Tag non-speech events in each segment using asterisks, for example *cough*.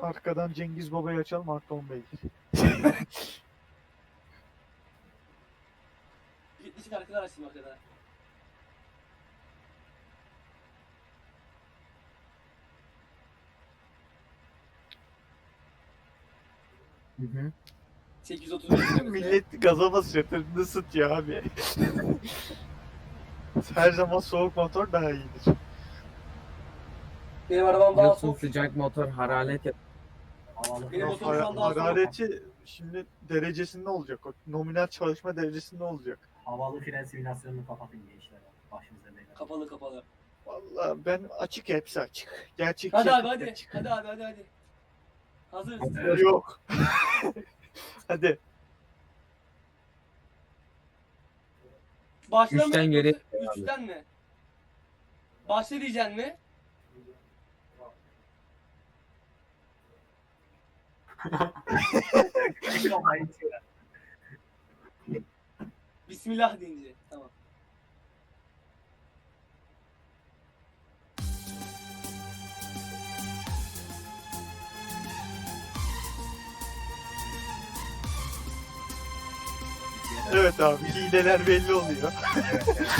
Arkadan Cengiz Baba'yı açalım artı 10 beygir. Gitmişik arkadan açtım arkada. Hı hı. 835 *laughs* Millet gaza basıyor, tırını ısıtıyor abi. *laughs* Her zaman soğuk motor daha iyidir. Benim arabam daha Biliyorsun soğuk. sıcak motor hararet yap. Benim motorum şu an daha soğuk. Harareti şimdi derecesinde olacak. O nominal çalışma derecesinde olacak. Havalı fren simülasyonunu kapatın gençler. Başımıza bela. Kapalı kapalı. Vallahi ben açık hepsi açık. Gerçekçi Hadi abi hadi. açık. Hadi abi hadi hadi. Hazırız. Yok. *laughs* hadi. Başla mı? Üçten geri. Üçten mi? Başla diyeceksin mi? Kafayı içiyor. *laughs* Bismillah deyince. Tamam. Evet abi hileler belli oluyor. *laughs*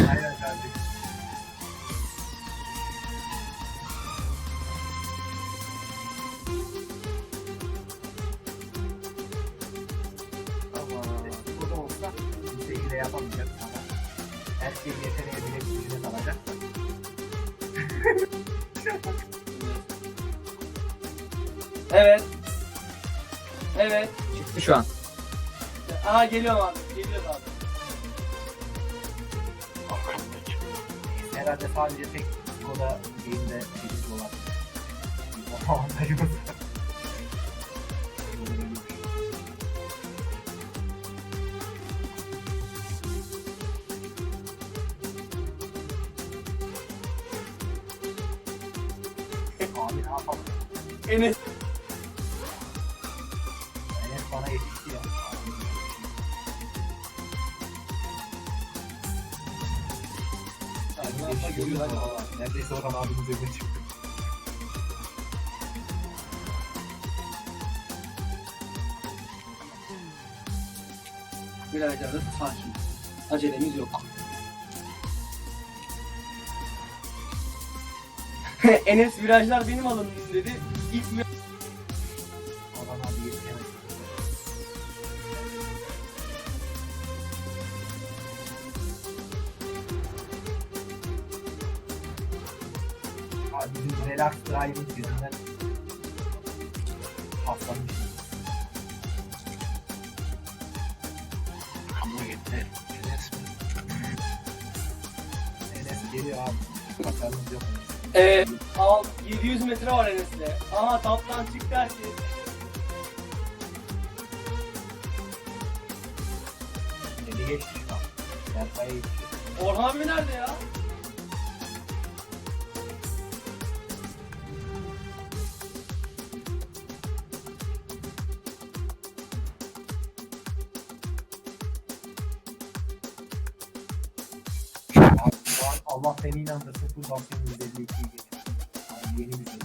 Aynen kardeşim. Yapamayacak ama her şeyi yeteneğe bile gücüne kalacak. *laughs* Evet. Evet. Çıktı şu an. Aha geliyorum abi. Geliyorum abi. Herhalde sadece tek Skoda game'de birinci olan bir avantajımız var. *laughs* Enes. Enes bana yetişti ya. Yapmak görüyoruz geliyor, hadi. valla. Neredeyse Orhan abimiz evine çıktı. Virajlarda sakin. Acelemiz yok. *laughs* Enes virajlar benim alanım dedi. İlk vir- Orhan abi yetişemedi. Abi bizim relax driving yüzünden paslanmışız. Ama gitti. Enes mi? Enes geliyor abi. Bakalımız yok. Ee, al 700 metre var Enes'te. Aha taptan çıktı herkes. Eli geçti şu an. Orhan abi nerede ya? Allah beni inandırsın full basıyorum 152'yi geçiyor. Abi yeni bir şey.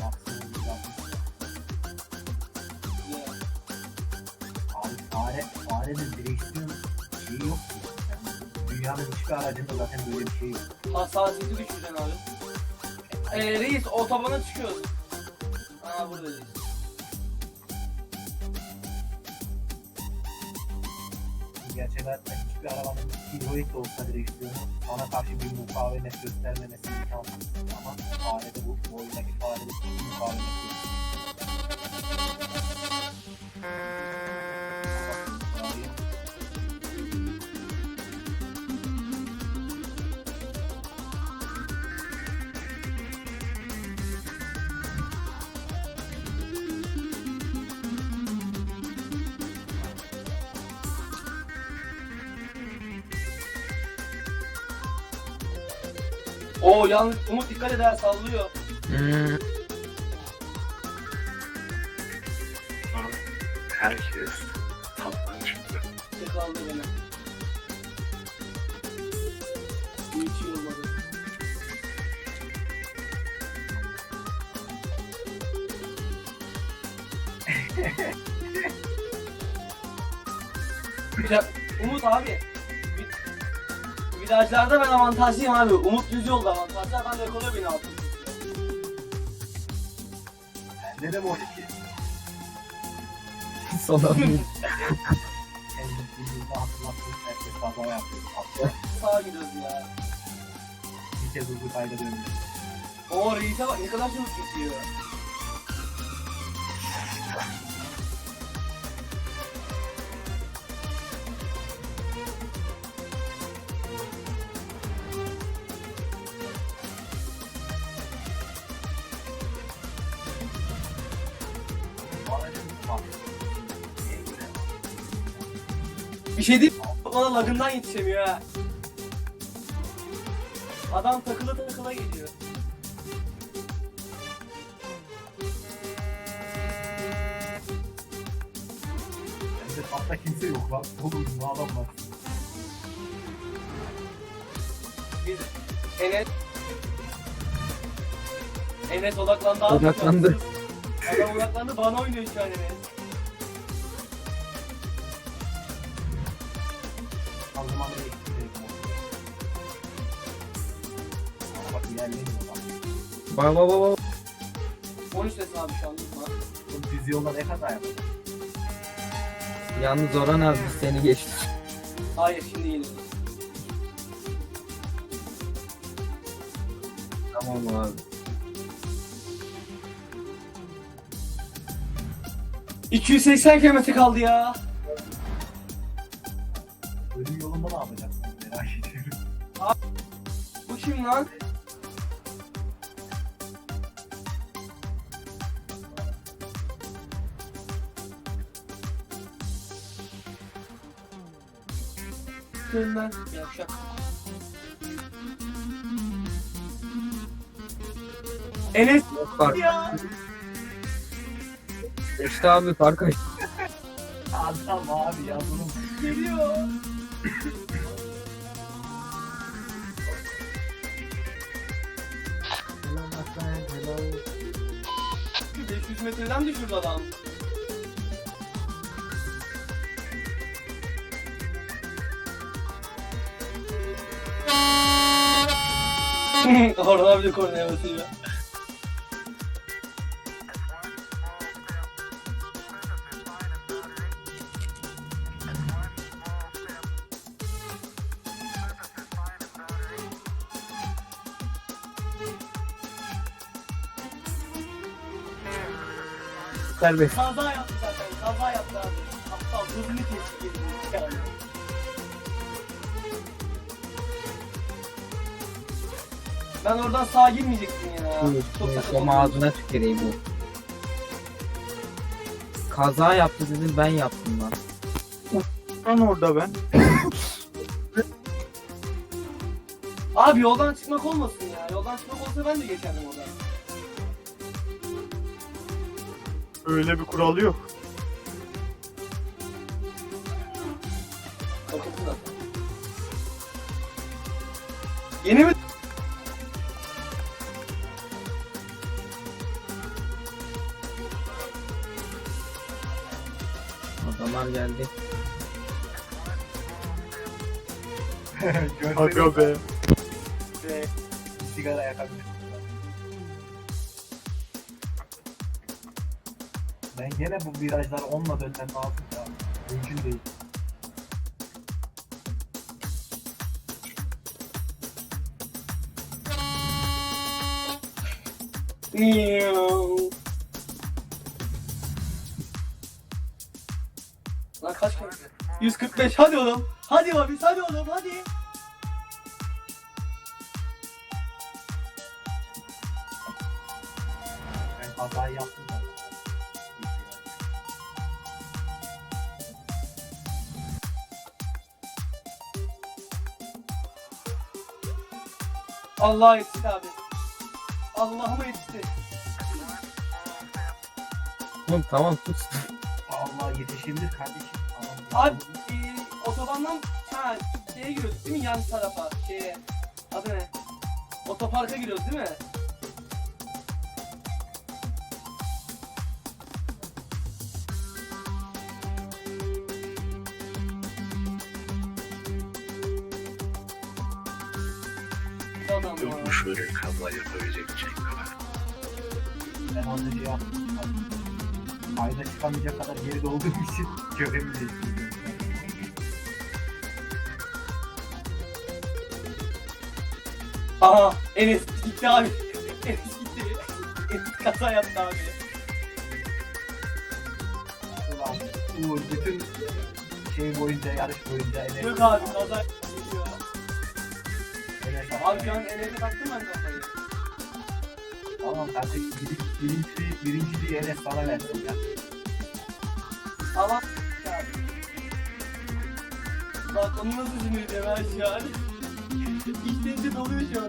Maksimum 160. Abi fare, farenin direksiyon şeyi yok ki. Yani dünyanın hiçbir aracında zaten böyle bir şey yok. Hassasiyeti düşüreceksin abi. Ee, reis otobana çıkıyoruz. Aa buradayız. Hiçbir arabanın kiloik de olsa direksiyonu bana karşı bir mukavemet göstermemesi imkansız. Ama farede bu, bu oyundaki farede bir mukavemet yok. Oo yalnız Umut dikkat eder sallıyor. Hmm. Herkes tatlan çıktı. Yakaladı beni. Şey Bu hiç iyi olmadı. Bir dakika, Umut abi vi- Virajlarda ben avantajlıyım abi. Umut düz yolda avantajlı. Ben ekonomi beni aldım. Hatırlattığım herkes kaza yapıyor. Hatta Sağa gidiyoruz ya. bir kez hızlı kayda dönüyor. O reise bak ne kadar çabuk geçiyor. Bir şey değil. Bana lagından yetişemiyor ha. Adam takıla takıla geliyor. Bende hatta kimse yok lan. Dolu bu adam var. Biz Enes Enes odaklandı abi. Odaklandı. Adam odaklandı bana oynuyor şu an Enes. Ama bak ilerlemiyor lan. Bak bak bak bak. 13 desin abi şu an unutma. Bu düz yolda ne kadar yapacak? Yalnız Orhan abi biz seni geçtik. Hayır şimdi yeniyoruz. Tamam abi. ...280 km kaldı ya. Ediyorum. Bu kim lan? Kim lan? Yavşak. Enes Fark. ya. İşte abi fark *laughs* aç. Adam abi ya bunun Geliyor. *laughs* 500 metreden düşürdü adam. *laughs* Orada bir kornaya basıyor. Serbest. Kaza yaptı zaten. Kaza yaptı abi. Aptal hızını kesti. Yani. Ben oradan sağa girmeyecektim ya. Çok sakat Ama oldu. ağzına tüküreyim bu. Kaza yaptı dedim ben yaptım lan. Lan orada ben. Abi yoldan çıkmak olmasın ya. Yoldan çıkmak olsa ben de geçerdim oradan. Öyle bir kuralı yok. Yeni mi? Adamlar geldi. *laughs* Aga be. Ve Sigara yakabilir. Ben gene bu virajlar onunla dönmem lazım ya. Mümkün değil. Lan kaç kere? 145 hadi oğlum. Hadi abi hadi oğlum hadi. Ben kazayı yaptım da. Allah'a yetişti abi. Allah'ıma yetişti. Oğlum tamam tut. Allah yetişebilir kardeşim. Abi e, otobandan ha şeye giriyoruz değil mi yan tarafa şeye adı ne? Otoparka giriyoruz değil mi? Kötü adam ya. Yok mu şöyle kaza yapabilecek şey? Ben az önce yaptım. Ayda çıkamayacak kadar geride olduğum için göremeyeceğim. Aha Enes gitti abi. Enes gitti. Enes kaza yaptı abi. Ulan Uğur bütün şey boyunca, yarış boyunca Enes Yok abi kaza Abi şu an Enes'e taktım ben kafayı. Tamam kardeşim birinci, birinci, birinciliği Enes sana versin ya. Tamam. nasıl sinirleyeceğim ben şu an. *laughs* İçten doluyor şu an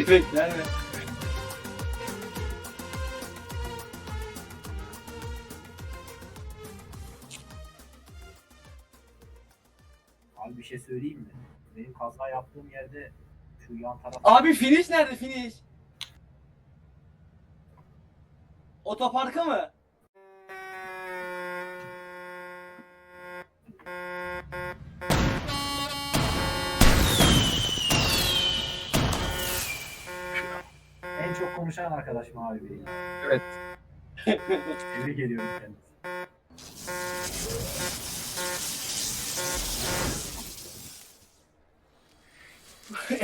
Efektler mi? Abi bir şey söyleyeyim mi? Benim kaza yaptığım yerde şu yan taraf Abi finish nerede finish? Otoparka mı? Konuşan arkadaşım abi benim. Evet. *laughs* Tebrik ediyorum kendisi.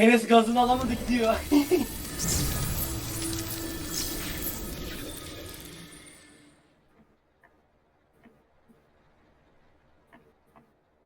Enes gazını alamadı gidiyor. *laughs*